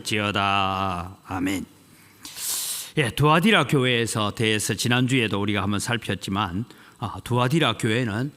지어다 아멘. 예, 두아디라 교회에서 대해서 지난주에도 우리가 한번 살폈지만 아, 두아디라 교회는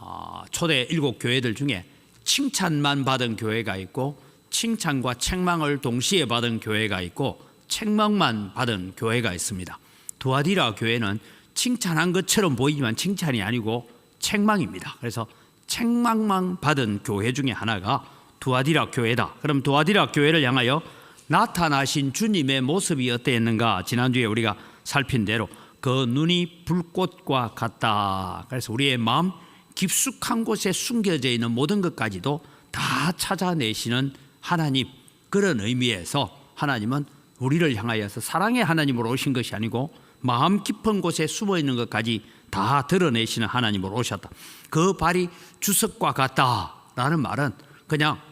아, 초대 일곱 교회들 중에 칭찬만 받은 교회가 있고 칭찬과 책망을 동시에 받은 교회가 있고 책망만 받은 교회가 있습니다. 두아디라 교회는 칭찬한 것처럼 보이지만 칭찬이 아니고 책망입니다. 그래서 책망만 받은 교회 중에 하나가 두아디라 교회다. 그럼 두아디라 교회를 향하여 나타나신 주님의 모습이 어땠는가? 지난주에 우리가 살핀 대로 그 눈이 불꽃과 같다. 그래서 우리의 마음 깊숙한 곳에 숨겨져 있는 모든 것까지도 다 찾아내시는 하나님 그런 의미에서 하나님은 우리를 향하여서 사랑의 하나님으로 오신 것이 아니고 마음 깊은 곳에 숨어 있는 것까지 다 드러내시는 하나님으로 오셨다. 그 발이 주석과 같다라는 말은 그냥 예,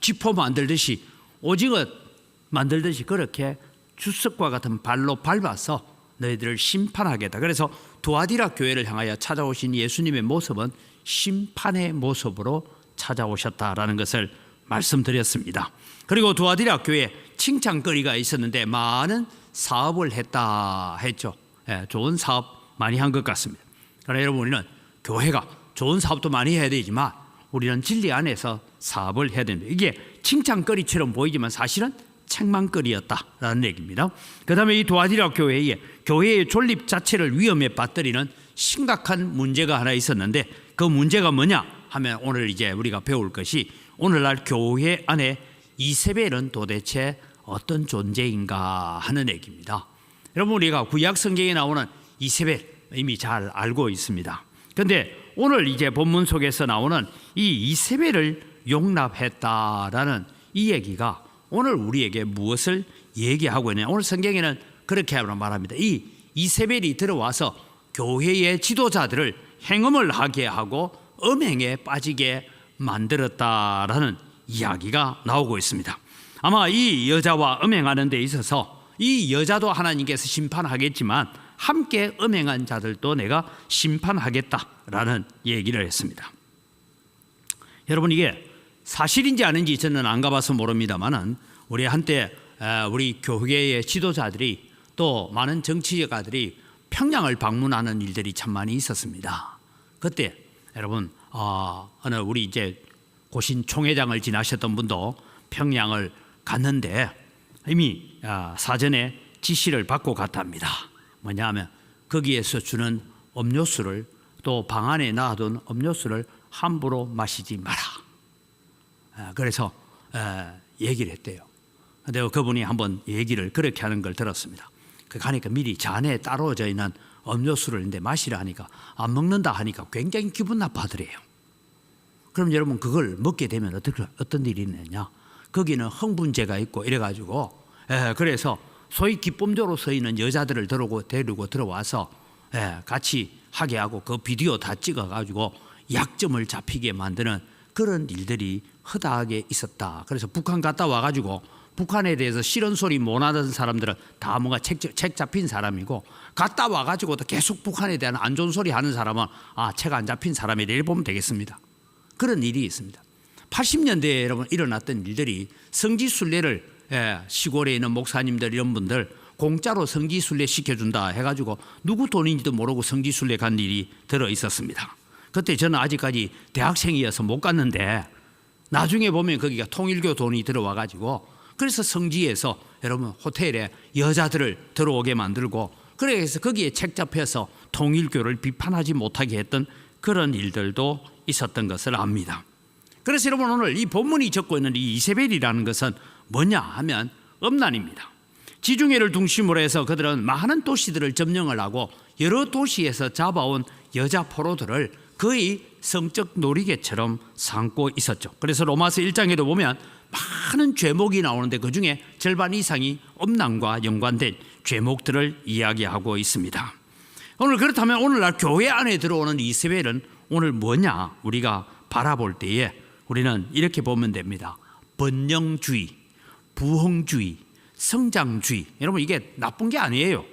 지포 만들듯이 오징어 만들듯이 그렇게 주석과 같은 발로 밟아서 너희들을 심판하겠다. 그래서 두아디라 교회를 향하여 찾아오신 예수님의 모습은 심판의 모습으로 찾아오셨다라는 것을 말씀드렸습니다. 그리고 두아디라 교회에 칭찬거리가 있었는데 많은 사업을 했다 했죠. 예, 좋은 사업 많이 한 것 같습니다. 그러나 여러분 우리는 교회가 좋은 사업도 많이 해야 되지만 우리는 진리 안에서 사업을 해야 됩니다. 이게 칭찬거리처럼 보이지만 사실은 책망거리였다라는 얘기입니다. 그다음에 이 도아디라 교회에 교회의 존립 자체를 위험에 빠뜨리는 심각한 문제가 하나 있었는데 그 문제가 뭐냐 하면 오늘 이제 우리가 배울 것이 오늘날 교회 안에 이세벨은 도대체 어떤 존재인가 하는 얘기입니다. 여러분 우리가 구약 성경에 나오는 이세벨 이미 잘 알고 있습니다. 그런데 오늘 이제 본문 속에서 나오는 이 이세벨을 용납했다라는 이 얘기가 오늘 우리에게 무엇을 얘기하고 있냐? 오늘 성경에는 그렇게 말합니다. 이 이세벨이 들어와서 교회의 지도자들을 행음을 하게 하고 음행에 빠지게 만들었다라는 이야기가 나오고 있습니다. 아마 이 여자와 음행하는 데 있어서 이 여자도 하나님께서 심판하겠지만 함께 음행한 자들도 내가 심판하겠다라는 얘기를 했습니다. 여러분 이게 사실인지 아닌지 저는 안 가봐서 모릅니다만은 우리 한때 우리 교회의 지도자들이 또 많은 정치가들이 평양을 방문하는 일들이 참 많이 있었습니다. 그때 여러분 어, 어느 우리 이제 고신 총회장을 지나셨던 분도 평양을 갔는데 이미 아, 사전에 지시를 받고 갔답니다. 뭐냐 하면 거기에서 주는 음료수를 또 방 안에 놔둔 음료수를 함부로 마시지 마라. 아, 그래서 얘기를 했대요. 근데 그분이 한번 얘기를 그렇게 하는 걸 들었습니다. 그 가니까 미리 잔에 따로져 있는 음료수를 이제 마시라 하니까 안 먹는다 하니까 굉장히 기분 나빠하더래요. 그럼 여러분 그걸 먹게 되면 어떻게 어떤 일이 있느냐? 거기는 흥분제가 있고 이래가지고 예, 그래서 소위 기쁨조로 서 있는 여자들을 데리고 데리고 들어와서 예, 같이 하게 하고 그 비디오 다 찍어가지고 약점을 잡히게 만드는 그런 일들이 허다하게 있었다. 그래서 북한 갔다 와가지고 북한에 대해서 싫은 소리 못하던 사람들은 다 뭔가 책, 책 잡힌 사람이고 갔다 와가지고 또 계속 북한에 대한 안 좋은 소리 하는 사람은 아, 책 안 잡힌 사람이 내일 보면 되겠습니다. 그런 일이 있습니다. 80년대에 여러분 일어났던 일들이 성지순례를 예, 시골에 있는 목사님들 이런 분들 공짜로 성지순례 시켜준다 해가지고 누구 돈인지도 모르고 성지순례 간 일이 들어 있었습니다. 그때 저는 아직까지 대학생이어서 못 갔는데 나중에 보면 거기가 통일교 돈이 들어와 가지고 그래서 성지에서 여러분 호텔에 여자들을 들어오게 만들고 그래서 거기에 책 잡혀서 통일교를 비판하지 못하게 했던 그런 일들도 있었던 것을 압니다. 그래서 여러분 오늘 이 본문이 적고 있는 이 이세벨이라는 것은 뭐냐 하면 음란입니다. 지중해를 중심으로 해서 그들은 많은 도시들을 점령을 하고 여러 도시에서 잡아온 여자 포로들을 거의 성적 놀이개처럼 삼고 있었죠. 그래서 로마서 1장에도 보면 많은 죄목이 나오는데 그 중에 절반 이상이 음란과 연관된 죄목들을 이야기하고 있습니다. 오늘 그렇다면 오늘날 교회 안에 들어오는 이세벨은 오늘 뭐냐 우리가 바라볼 때에 우리는 이렇게 보면 됩니다. 번영주의, 부흥주의, 성장주의. 여러분 이게 나쁜 게 아니에요.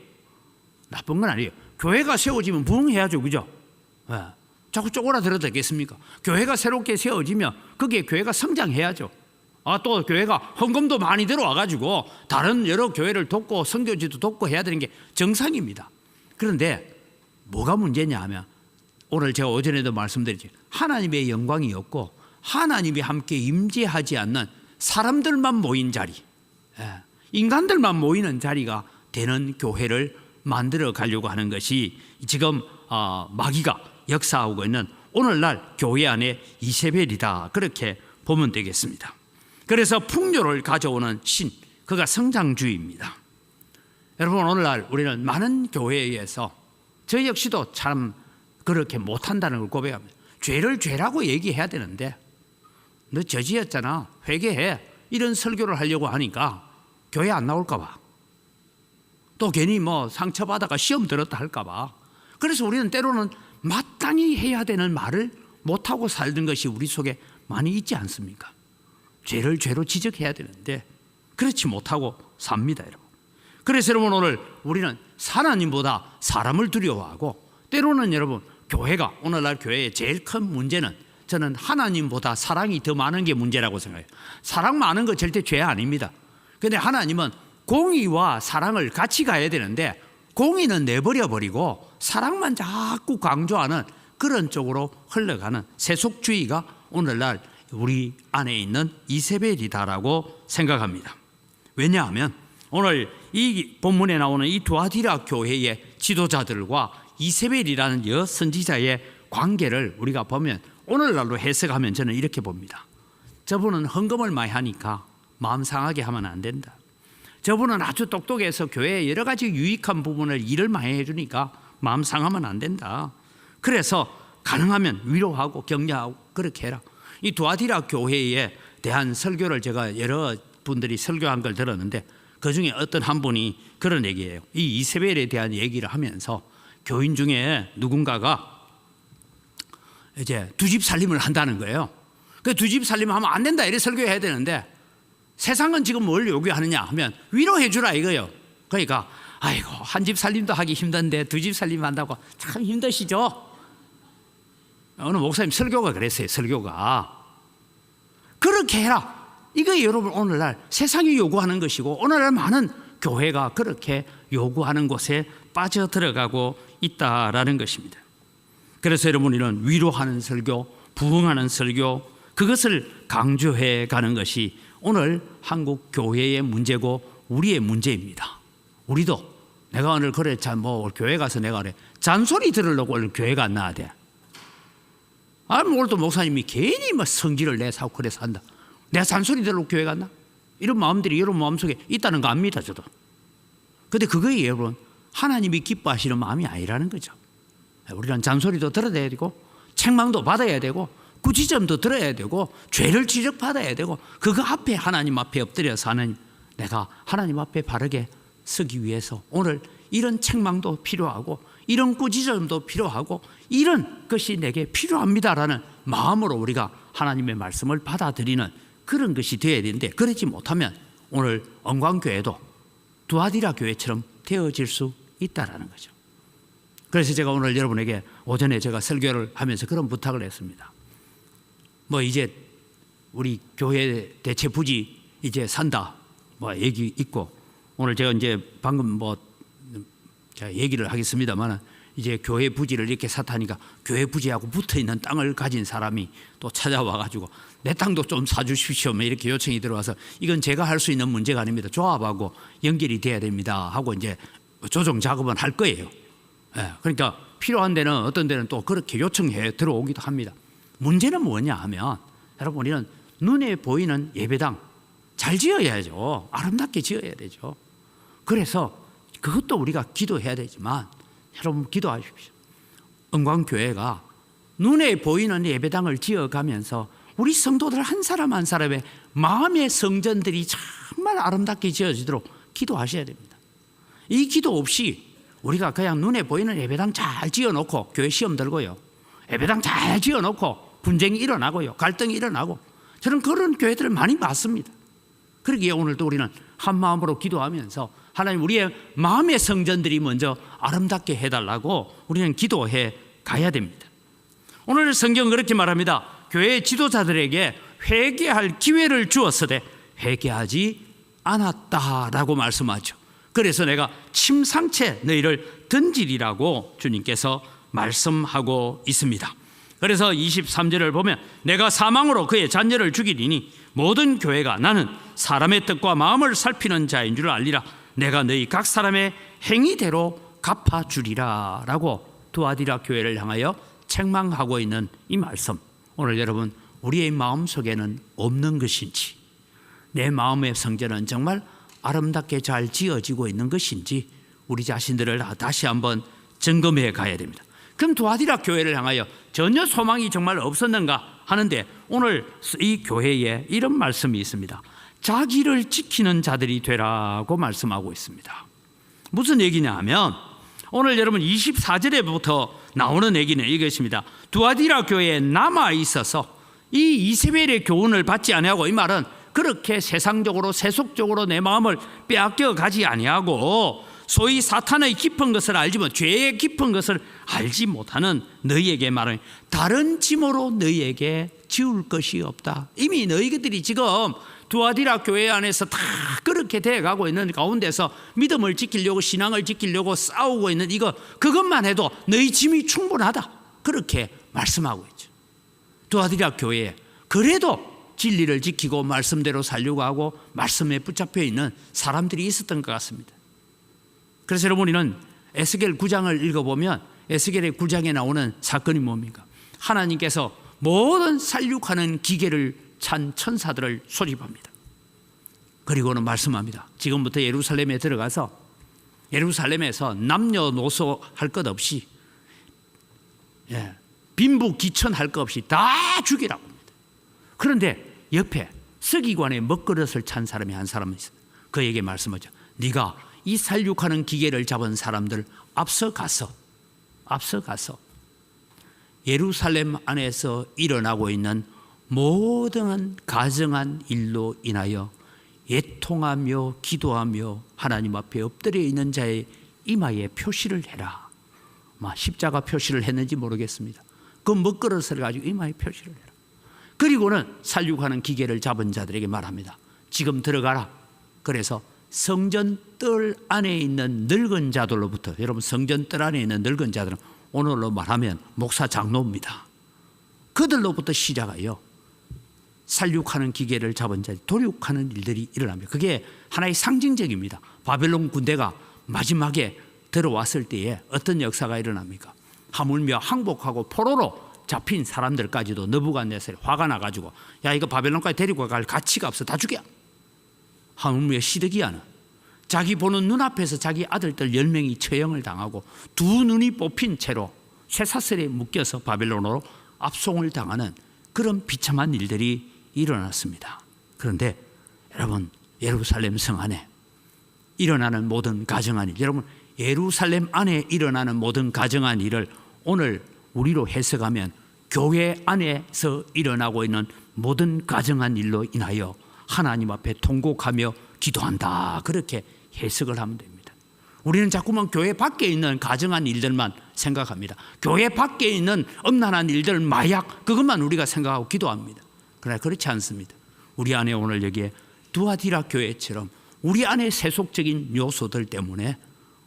나쁜 건 아니에요. 교회가 세워지면 부흥해야죠, 그죠? 네. 자꾸 쪼그라들어도 되겠습니까? 교회가 새롭게 세워지면 거기에 교회가 성장해야죠. 아, 또 교회가 헌금도 많이 들어와 가지고 다른 여러 교회를 돕고 선교지도 돕고 해야 되는 게 정상입니다. 그런데 뭐가 문제냐 하면 오늘 제가 오전에도 말씀드렸지 하나님의 영광이 없고 하나님이 함께 임재하지 않는 사람들만 모인 자리, 예, 인간들만 모이는 자리가 되는 교회를 만들어 가려고 하는 것이 지금 어, 마귀가 역사하고 있는 오늘날 교회 안에 이세벨이다 그렇게 보면 되겠습니다. 그래서 풍요를 가져오는 신, 그가 성장주의입니다. 여러분 오늘날 우리는 많은 교회에서 저 역시도 참 그렇게 못한다는 걸 고백합니다. 죄를 죄라고 얘기해야 되는데 너 저지였잖아 회개해 이런 설교를 하려고 하니까 교회 안 나올까 봐. 또 괜히 뭐 상처받아가 시험 들었다 할까 봐. 그래서 우리는 때로는 마땅히 해야 되는 말을 못하고 살던 것이 우리 속에 많이 있지 않습니까? 죄를 죄로 지적해야 되는데 그렇지 못하고 삽니다, 여러분. 그래서 여러분 오늘 우리는 하나님보다 사람을 두려워하고 때로는 여러분 교회가 오늘날 교회의 제일 큰 문제는 저는 하나님보다 사랑이 더 많은 게 문제라고 생각해요. 사랑 많은 거 절대 죄 아닙니다. 근데 하나님은 공의와 사랑을 같이 가야 되는데 공의는 내버려 버리고 사랑만 자꾸 강조하는 그런 쪽으로 흘러가는 세속주의가 오늘날 우리 안에 있는 이세벨이다라고 생각합니다. 왜냐하면 오늘 이 본문에 나오는 이 두아디라 교회의 지도자들과 이세벨이라는 여 선지자의 관계를 우리가 보면 오늘날로 해석하면 저는 이렇게 봅니다. 저분은 헌금을 많이 하니까 마음 상하게 하면 안 된다. 저분은 아주 똑똑해서 교회에 여러 가지 유익한 부분을 일을 많이 해주니까 마음 상하면 안 된다. 그래서 가능하면 위로하고 격려하고 그렇게 해라. 이 두아디라 교회에 대한 설교를 제가 여러 분들이 설교한 걸 들었는데 그 중에 어떤 한 분이 그런 얘기예요. 이 이세벨에 대한 얘기를 하면서 교인 중에 누군가가 이제 두 집 살림을 한다는 거예요. 그 두 집 살림 하면 안 된다 이래 설교해야 되는데 세상은 지금 뭘 요구하느냐 하면 위로해 주라 이거요. 그러니까 아이고 한 집 살림도 하기 힘든데 두 집 살림 한다고 참 힘드시죠? 어느 목사님 설교가 그랬어요. 설교가 그렇게 해라. 이거 여러분 오늘날 세상이 요구하는 것이고 오늘날 많은 교회가 그렇게 요구하는 곳에 빠져 들어가고 있다라는 것입니다. 그래서 여러분 이런 위로하는 설교, 부흥하는 설교 그것을 강조해 가는 것이 오늘 한국 교회의 문제고 우리의 문제입니다. 우리도 내가 오늘 그래 참뭐 교회 가서 내가 그래 잔소리 들으려고 오늘 교회가 안 나야 돼. 아니 오늘도 목사님이 괜히 뭐 성질을 내사고 그래서 한다. 내가 잔소리 들으려고 교회 갔나? 이런 마음들이 여러분 마음속에 있다는 거 압니다 저도. 근데 그거에 여러분 하나님이 기뻐하시는 마음이 아니라는 거죠. 우리는 잔소리도 들어야 되고 책망도 받아야 되고 구지점도 들어야 되고 죄를 지적받아야 되고 그거 앞에 하나님 앞에 엎드려서 하는 내가 하나님 앞에 바르게 서기 위해서 오늘 이런 책망도 필요하고 이런 꾸지점도 필요하고 이런 것이 내게 필요합니다라는 마음으로 우리가 하나님의 말씀을 받아들이는 그런 것이 되어야 되는데 그러지 못하면 오늘 언광교회도 두아디라 교회처럼 되어질 수 있다라는 거죠. 그래서 제가 오늘 여러분에게 오전에 제가 설교를 하면서 그런 부탁을 했습니다. 뭐 이제 우리 교회 대체 부지 이제 산다 뭐 얘기 있고 오늘 제가 이제 방금 뭐 제가 얘기를 하겠습니다만 이제 교회 부지를 이렇게 사타니까 교회 부지하고 붙어 있는 땅을 가진 사람이 또 찾아와 가지고 내 땅도 좀 사주십시오 뭐 이렇게 요청이 들어와서 이건 제가 할 수 있는 문제가 아닙니다 조합하고 연결이 돼야 됩니다 하고 이제 조정 작업은 할 거예요. 예, 그러니까 필요한 데는 어떤 데는 또 그렇게 요청해 들어오기도 합니다. 문제는 뭐냐 하면 여러분 우리는 눈에 보이는 예배당 잘 지어야죠. 아름답게 지어야 되죠. 그래서 그것도 우리가 기도해야 되지만 여러분 기도하십시오. 은광교회가 눈에 보이는 예배당을 지어가면서 우리 성도들 한 사람 한 사람의 마음의 성전들이 정말 아름답게 지어지도록 기도하셔야 됩니다. 이 기도 없이 우리가 그냥 눈에 보이는 예배당 잘 지어놓고 교회 시험 들고요. 예배당 잘 지어놓고 분쟁이 일어나고요. 갈등이 일어나고 저는 그런 교회들을 많이 봤습니다. 그러기에 오늘도 우리는 한 마음으로 기도하면서 하나님 우리의 마음의 성전들이 먼저 아름답게 해달라고 우리는 기도해 가야 됩니다. 오늘 성경은 그렇게 말합니다. 교회 지도자들에게 회개할 기회를 주었으되 회개하지 않았다라고 말씀하죠. 그래서 내가 침상채 너희를 던지리라고 주님께서 말씀하고 있습니다. 그래서 23절을 보면 내가 사망으로 그의 잔녀를 죽이리니 모든 교회가 나는 사람의 뜻과 마음을 살피는 자인 줄 알리라 내가 너희 각 사람의 행위대로 갚아 주리라 라고 두아디라 교회를 향하여 책망하고 있는 이 말씀 오늘 여러분 우리의 마음 속에는 없는 것인지 내 마음의 성전은 정말 아름답게 잘 지어지고 있는 것인지 우리 자신들을 다시 한번 점검해 가야 됩니다. 그럼 두아디라 교회를 향하여 전혀 소망이 정말 없었는가 하는데 오늘 이 교회에 이런 말씀이 있습니다. 자기를 지키는 자들이 되라고 말씀하고 있습니다. 무슨 얘기냐 하면 오늘 여러분 24절에부터 나오는 얘기는 이것입니다. 두아디라 교회에 남아 있어서 이 이세벨의 교훈을 받지 아니하고 이 말은 그렇게 세상적으로 세속적으로 내 마음을 빼앗겨 가지 아니하고 소위 사탄의 깊은 것을 알지만 죄의 깊은 것을 알지 못하는 너희에게 말하는 다른 짐으로 너희에게 지울 것이 없다. 이미 너희들이 지금 두아디라 교회 안에서 다 그렇게 돼가고 있는 가운데서 믿음을 지키려고 신앙을 지키려고 싸우고 있는 이거 그것만 해도 너희 짐이 충분하다. 그렇게 말씀하고 있죠. 두아디라 교회에 그래도 진리를 지키고 말씀대로 살려고 하고 말씀에 붙잡혀 있는 사람들이 있었던 것 같습니다. 그래서 여러분 우리는 에스겔 9장을 읽어보면 에스겔의 9장에 나오는 사건이 뭡니까? 하나님께서 모든 살육하는 기계를 찬 천사들을 소집합니다. 그리고는 말씀합니다. 지금부터 예루살렘에 들어가서 예루살렘에서 남녀노소 할 것 없이 예, 빈부 기천 할 것 없이 다 죽이라고 합니다. 그런데 옆에 서기관의 먹그릇을 찬 사람이 한 사람이 있어요. 그에게 말씀하죠. 네가 이 살육하는 기계를 잡은 사람들 앞서 가서 앞서 가서 예루살렘 안에서 일어나고 있는 모든 가정한 일로 인하여 예통하며 기도하며 하나님 앞에 엎드려 있는 자의 이마에 표시를 해라. 막 십자가 표시를 했는지 모르겠습니다. 그 먹그릇을 가지고 이마에 표시를 해라. 그리고는 살육하는 기계를 잡은 자들에게 말합니다. 지금 들어가라. 그래서 성전 뜰 안에 있는 늙은 자들로부터 여러분 성전 뜰 안에 있는 늙은 자들은 오늘로 말하면 목사 장로입니다. 그들로부터 시작하여 살육하는 기계를 잡은 자 도륙하는 일들이 일어납니다. 그게 하나의 상징적입니다. 바벨론 군대가 마지막에 들어왔을 때에 어떤 역사가 일어납니까? 하물며 항복하고 포로로 잡힌 사람들까지도 너부갓네살이 화가 나가지고 야 이거 바벨론까지 데리고 갈 가치가 없어 다 죽여. 하물며 시드기야는 자기 보는 눈앞에서 자기 아들들 열 명이 처형을 당하고 두 눈이 뽑힌 채로 쇠사슬에 묶여서 바벨론으로 압송을 당하는 그런 비참한 일들이 일어났습니다. 그런데 여러분 예루살렘 성 안에 일어나는 모든 가정한 일, 여러분 예루살렘 안에 일어나는 모든 가정한 일을 오늘 우리로 해석하면 교회 안에서 일어나고 있는 모든 가정한 일로 인하여 하나님 앞에 통곡하며 기도한다. 그렇게 해석을 하면 됩니다. 우리는 자꾸만 교회 밖에 있는 가정한 일들만 생각합니다. 교회 밖에 있는 엄난한 일들, 마약, 그것만 우리가 생각하고 기도합니다. 그러나 그렇지 않습니다. 우리 안에 오늘 여기에 두아디라 교회처럼 우리 안에 세속적인 요소들 때문에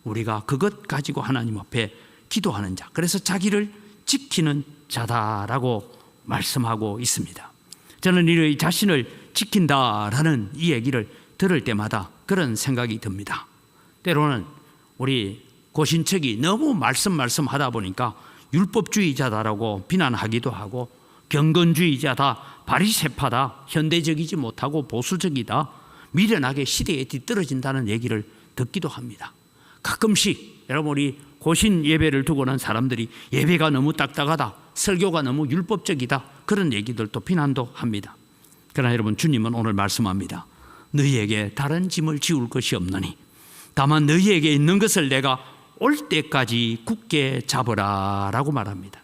우리가 그것 가지고 하나님 앞에 기도하는 자. 그래서 자기를 지키는 자다라고 말씀하고 있습니다. 저는 이 자신을 지킨다라는 이 얘기를 들을 때마다 그런 생각이 듭니다. 때로는 우리 고신척이 너무 말씀 말씀 하다 보니까 율법주의자다라고 비난하기도 하고 경건주의자다, 바리새파다, 현대적이지 못하고 보수적이다, 미련하게 시대에 뒤떨어진다는 얘기를 듣기도 합니다. 가끔씩 여러분 우리 고신 예배를 두고는 사람들이 예배가 너무 딱딱하다, 설교가 너무 율법적이다 그런 얘기들도 비난도 합니다. 그러나 여러분 주님은 오늘 말씀합니다. 너희에게 다른 짐을 지울 것이 없느니 다만 너희에게 있는 것을 내가 올 때까지 굳게 잡으라라고 말합니다.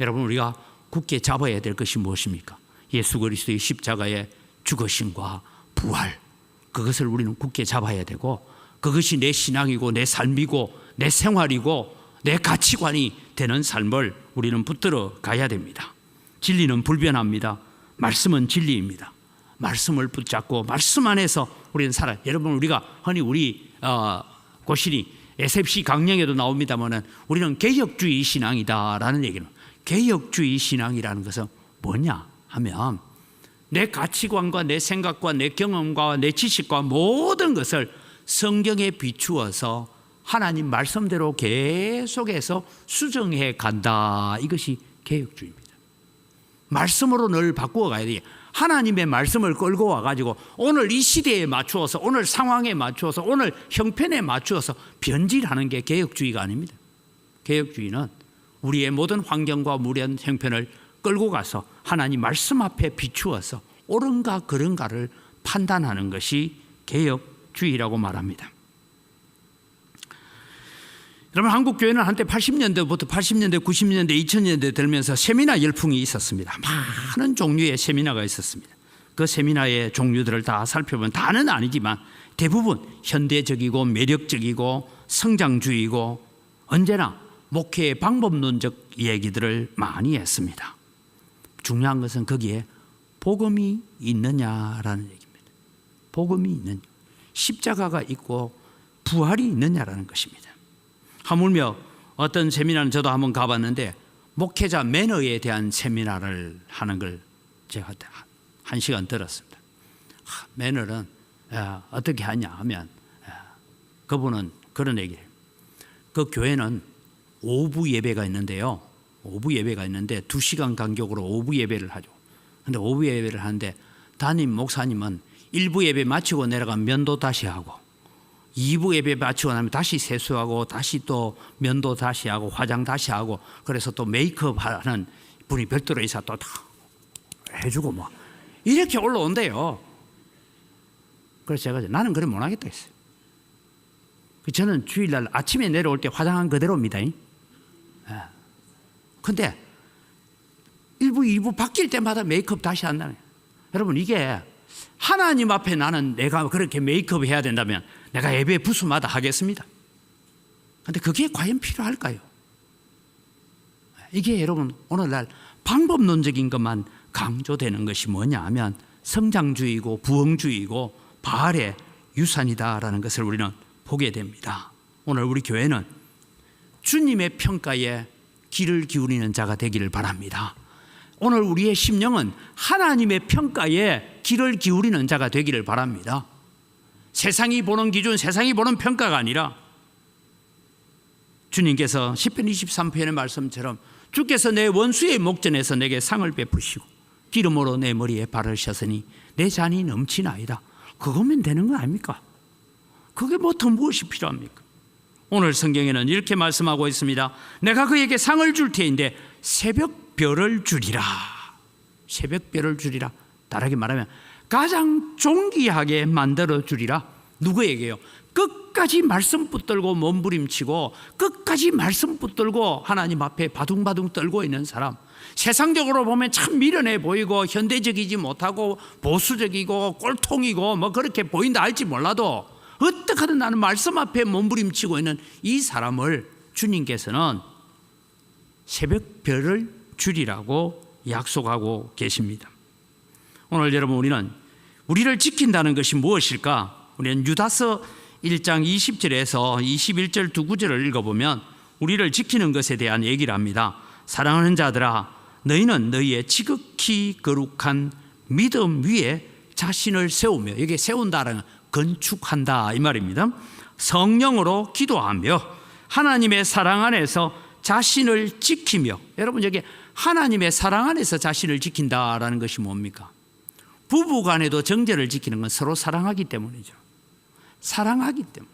여러분 우리가 굳게 잡아야 될 것이 무엇입니까? 예수 그리스도의 십자가의 죽으심과 부활 그것을 우리는 굳게 잡아야 되고 그것이 내 신앙이고 내 삶이고 내 생활이고 내 가치관이 되는 삶을 우리는 붙들어 가야 됩니다. 진리는 불변합니다. 말씀은 진리입니다. 말씀을 붙잡고 말씀 안에서 우리는 살아. 여러분 우리가 흔히 우리 어, 고신이 SFC 강령에도 나옵니다만은 우리는 개혁주의 신앙이다라는 얘기는 개혁주의 신앙이라는 것은 뭐냐 하면 내 가치관과 내 생각과 내 경험과 내 지식과 모든 것을 성경에 비추어서 하나님 말씀대로 계속해서 수정해 간다. 이것이 개혁주의입니다. 말씀으로 늘 바꾸어 가야 돼. 하나님의 말씀을 끌고 와가지고 오늘 이 시대에 맞추어서 오늘 상황에 맞추어서 오늘 형편에 맞추어서 변질하는 게 개혁주의가 아닙니다. 개혁주의는 우리의 모든 환경과 무련 형편을 끌고 가서 하나님 말씀 앞에 비추어서 옳은가 그른가를 판단하는 것이 개혁주의라고 말합니다. 여러분 한국 교회는 한때 80년대부터 80년대, 90년대, 2000년대 들면서 세미나 열풍이 있었습니다. 많은 종류의 세미나가 있었습니다. 그 세미나의 종류들을 다 살펴보면 다는 아니지만 대부분 현대적이고 매력적이고 성장주의고 언제나 목회의 방법론적 얘기들을 많이 했습니다. 중요한 것은 거기에 복음이 있느냐라는 얘기입니다. 복음이 있는 십자가가 있고 부활이 있느냐라는 것입니다. 하물며 어떤 세미나는 저도 한번 가봤는데 목회자 매너에 대한 세미나를 하는 걸 제가 한 시간 들었습니다. 하, 매너는 야, 어떻게 하냐 하면 야, 그분은 그런 얘기를. 그 교회는 오부 예배가 있는데요. 오부 예배가 있는데 두 시간 간격으로 오부 예배를 하죠. 근데 오부 예배를 하는데 담임 목사님은 일부 예배 마치고 내려가면 면도 다시 하고 2부 예배 마치고 나면 다시 세수하고 다시 또 면도 다시 하고 화장 다시 하고 그래서 또 메이크업 하는 분이 별도로 있어 또다 해주고 뭐 이렇게 올라온대요. 그래서 제가 나는 그래 못하겠다 했어요. 그 저는 주일날 아침에 내려올 때 화장한 그대로입니다. 근데 일부, 일부 바뀔 때마다 메이크업 다시 한다는. 여러분 이게 하나님 앞에 나는 내가 그렇게 메이크업 해야 된다면 내가 예배 부수마다 하겠습니다. 근데 그게 과연 필요할까요? 이게 여러분 오늘날 방법론적인 것만 강조되는 것이 뭐냐 하면 성장주의고 부흥주의고 바알의 유산이다라는 것을 우리는 보게 됩니다. 오늘 우리 교회는 주님의 평가에 귀를 기울이는 자가 되기를 바랍니다. 오늘 우리의 심령은 하나님의 평가에 귀를 기울이는 자가 되기를 바랍니다. 세상이 보는 기준, 세상이 보는 평가가 아니라 주님께서 10편 23편의 말씀처럼 주께서 내 원수의 목전에서 내게 상을 베푸시고 기름으로 내 머리에 바르셨으니 내 잔이 넘치나이다. 그거면 되는 거 아닙니까? 그게 뭐 더 무엇이 필요합니까? 오늘 성경에는 이렇게 말씀하고 있습니다. 내가 그에게 상을 줄 테인데 새벽별을 주리라. 새벽별을 주리라. 다르게 말하면 가장 존귀하게 만들어 주리라. 누구에게요? 끝까지 말씀 붙들고 몸부림치고 끝까지 말씀 붙들고 하나님 앞에 바둥바둥 떨고 있는 사람. 세상적으로 보면 참 미련해 보이고 현대적이지 못하고 보수적이고 꼴통이고 뭐 그렇게 보인다 할지 몰라도 어떻게든 나는 말씀 앞에 몸부림치고 있는 이 사람을 주님께서는 새벽별을 주리라고 약속하고 계십니다. 오늘 여러분 우리는 우리를 지킨다는 것이 무엇일까? 우리는 유다서 1장 20절에서 21절 두 구절을 읽어보면 우리를 지키는 것에 대한 얘기를 합니다. 사랑하는 자들아 너희는 너희의 지극히 거룩한 믿음 위에 자신을 세우며 여기 세운다는 건축한다 이 말입니다. 성령으로 기도하며 하나님의 사랑 안에서 자신을 지키며 여러분 여기 하나님의 사랑 안에서 자신을 지킨다라는 것이 뭡니까? 부부 간에도 정제를 지키는 건 서로 사랑하기 때문이죠. 사랑하기 때문에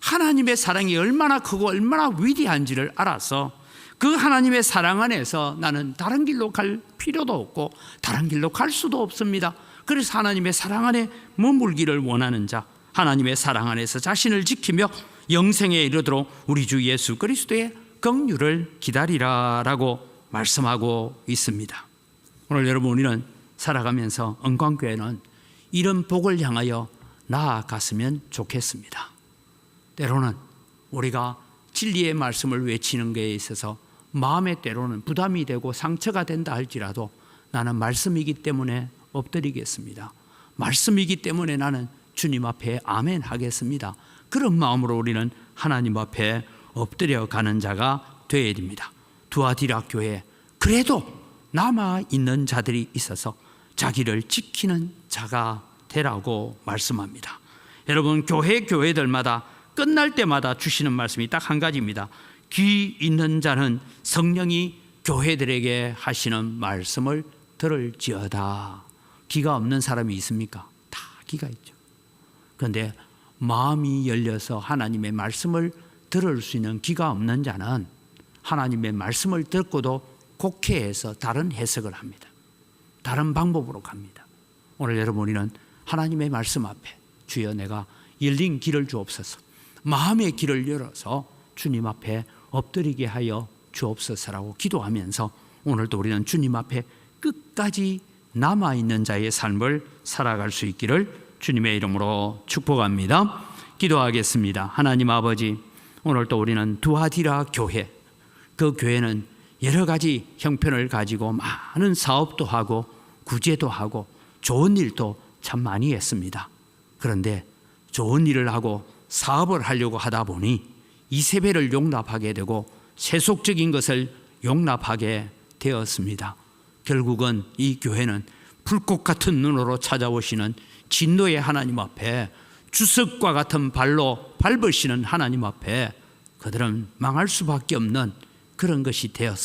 하나님의 사랑이 얼마나 크고 얼마나 위대한지를 알아서 그 하나님의 사랑 안에서 나는 다른 길로 갈 필요도 없고 다른 길로 갈 수도 없습니다. 그래서 하나님의 사랑 안에 머물기를 원하는 자, 하나님의 사랑 안에서 자신을 지키며 영생에 이르도록 우리 주 예수 그리스도의 긍휼을 기다리라라고 말씀하고 있습니다. 오늘 여러분 우리는 살아가면서 은광교회는 이런 복을 향하여 나아갔으면 좋겠습니다. 때로는 우리가 진리의 말씀을 외치는 것에 있어서 마음의 때로는 부담이 되고 상처가 된다 할지라도 나는 말씀이기 때문에 엎드리겠습니다. 말씀이기 때문에 나는 주님 앞에 아멘 하겠습니다. 그런 마음으로 우리는 하나님 앞에 엎드려 가는 자가 되어야 됩니다. 두아디라 교회 그래도 남아 있는 자들이 있어서 자기를 지키는 자가 되라고 말씀합니다. 여러분 교회 교회들마다 끝날 때마다 주시는 말씀이 딱 한 가지입니다. 귀 있는 자는 성령이 교회들에게 하시는 말씀을 들을지어다. 귀가 없는 사람이 있습니까? 다 귀가 있죠. 그런데 마음이 열려서 하나님의 말씀을 들을 수 있는 귀가 없는 자는 하나님의 말씀을 듣고도 곡해해서 다른 해석을 합니다. 다른 방법으로 갑니다. 오늘 여러분 우리는 하나님의 말씀 앞에 주여 내가 열린 길을 주옵소서. 마음의 길을 열어서 주님 앞에 엎드리게 하여 주옵소서라고 기도하면서 오늘도 우리는 주님 앞에 끝까지 남아 있는 자의 삶을 살아갈 수 있기를 주님의 이름으로 축복합니다. 기도하겠습니다. 하나님 아버지, 오늘도 우리는 두아디라 교회, 그 교회는 여러 가지 형편을 가지고 많은 사업도 하고 구제도 하고 좋은 일도 참 많이 했습니다. 그런데 좋은 일을 하고 사업을 하려고 하다 보니 이세배를 용납하게 되고 세속적인 것을 용납하게 되었습니다. 결국은 이 교회는 불꽃 같은 눈으로 찾아오시는 진노의 하나님 앞에 주석과 같은 발로 밟으시는 하나님 앞에 그들은 망할 수밖에 없는 그런 것이 되었습니다.